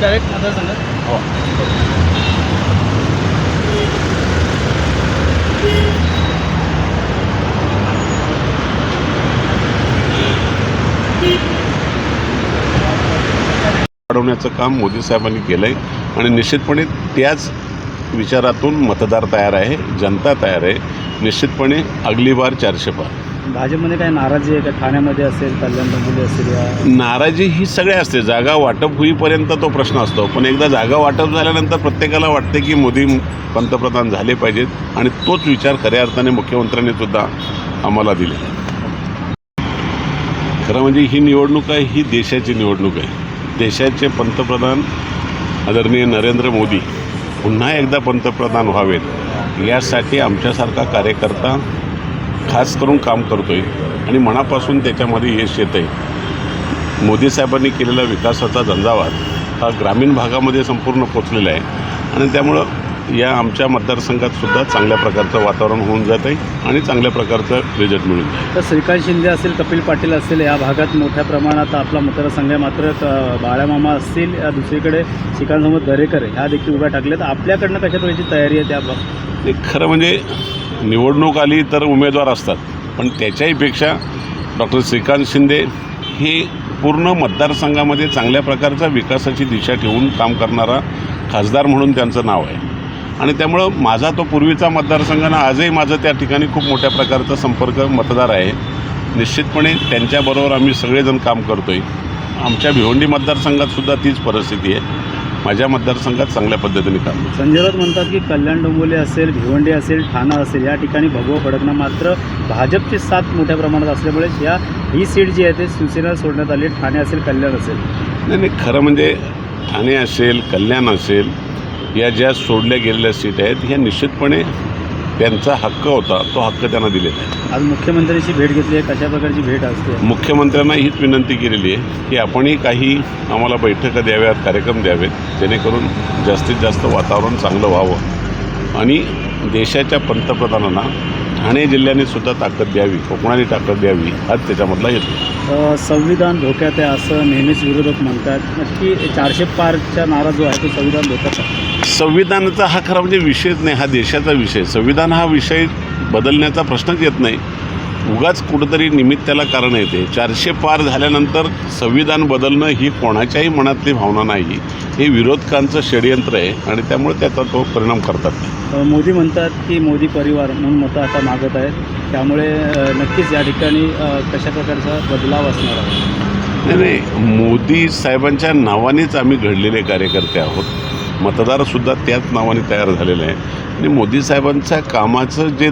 Direct मतदारसंघात वाढवण्याचं काम मोदी साहेबांनी केलं आहे आणि निश्चितपणे त्याच विचारातून मतदार तयार आहे जनता तयार आहे. निश्चितपणे अगली बार चारशे पार. भाजपमध्ये काय नाराजी आहे? का ठाण्यामध्ये असेल कल्याण डोंबिवली असेल या नाराजी ही सगळे असते. जागा वाटप होईपर्यंत तो प्रश्न असतो. पण एकदा जागा वाटप झाल्यानंतर प्रत्येकाला वाटते की मोदी पंतप्रधान झाले पाहिजेत आणि तोच विचार खऱ्या अर्थाने मुख्यमंत्र्यांनी सुद्धा आम्हाला दिले. खरं म्हणजे ही निवडणूक आहे ही देशाची निवडणूक आहे. देशाचे पंतप्रधान आदरणीय नरेंद्र मोदी पुन्हा एकदा पंतप्रधान व्हावेत. यासाठी आमच्यासारखा कार्यकर्ता खास करून काम करतो आहे आणि मनापासून त्याच्यामध्ये यश येतं आहे मोदी साहेबांनी केलेला विकासाचा झंझावात हा ग्रामीण भागामध्ये संपूर्ण पोचलेला आहे. आणि त्यामुळं या आमच्या मतदारसंघात सुद्धा चांगल्या प्रकारचं वातावरण होऊन जात आहे आणि चांगल्या प्रकारचं रिझल्ट मिळून जाईल. तर श्रीकांत शिंदे असेल कपिल पाटील असेल या भागात मोठ्या प्रमाणात आपला मतदारसंघ आहे. मात्र बाळामामा असतील या दुसरीकडे श्रीकांत दरेकर ह्या देखील उभ्या टाकल्यात आपल्याकडनं कशा प्रकारची तयारी आहे त्या खरं म्हणजे निवडणूक आली तर उमेदवार असतात. पण त्याच्याहीपेक्षा डॉक्टर श्रीकांत शिंदे हे पूर्ण मतदारसंघामध्ये चांगल्या प्रकारचा विकासाची दिशा ठेवून काम करणारा खासदार म्हणून त्यांचं नाव आहे. आणि त्यामुळं माझा तो पूर्वीचा मतदारसंघ ना आजही माझं त्या ठिकाणी खूप मोठ्या प्रकारचा संपर्क मतदार आहे. निश्चितपणे त्यांच्याबरोबर आम्ही सगळेजण काम करतो आहे आमच्या भिवंडी मतदारसंघात सुद्धा तीच परिस्थिती आहे. माझ्या मतदारसंघात चांगल्या पद्धतीने काम. संजय राऊत म्हणतात की कल्याण डोंबिवली असेल भिवंडी असेल ठाणा असेल या ठिकाणी भगवा फडकणं मात्र भाजपची साथ मोठ्या प्रमाणात असल्यामुळे या ही सीट जी आहे ते शिवसेनेला सोडण्यात आली ठाणे असेल कल्याण असेल नाही नाही खरं म्हणजे ठाणे असेल कल्याण असेल या ज्या सोडल्या गेलेल्या सीट आहेत ह्या निश्चितपणे त्यांचा हक्क होता तो हक्क त्यांना दिलेला आहे. आज मुख्यमंत्र्यांची भेट घेतली आहे कशा प्रकारची भेट असते मुख्यमंत्र्यांना हीच विनंती केलेली आहे की आपणही काही आम्हाला बैठका द्याव्यात कार्यक्रम द्यावेत जेणेकरून जास्तीत जास्त वातावरण चांगलं व्हावं. आणि देशाच्या पंतप्रधानांना ठाणे जिल्ह्याने सुद्धा ताकद द्यावी कोकणाने ताकद द्यावी हाच त्याच्यामधला अ, संविधान धोक्यात आहे असं नेहमीच विरोधक म्हणतात. नक्की चारशे पारचा नारा जो आहे तो संविधान धोक्यात आहे. संविधानाचा हा खरा म्हणजे विषयच नाही हा देशाचा विषय. संविधान हा विषय बदलण्याचा प्रश्नच येत नाही. उगाच कुठंतरी निमित्ताला कारण येते चारशे पार झाल्यानंतर संविधान बदलणं ही कोणाच्याही मनातली भावना नाही. हे विरोधकांचं षडयंत्र आहे आणि त्यामुळे त्याचा तो परिणाम करतात. मोदी म्हणतात की मोदी परिवार म्हणून मतं आता मागत आहेत. त्यामुळे नक्कीच या ठिकाणी कशा प्रकारचा बदलाव असणार आहे? नाही नाही. मोदी साहेबांच्या नावानेच आम्ही घडलेले कार्यकर्ते आहोत. मतदारसुद्धा त्याच नावाने तयार झालेले आहे. आणि मोदी साहेबांच्या कामाचं जे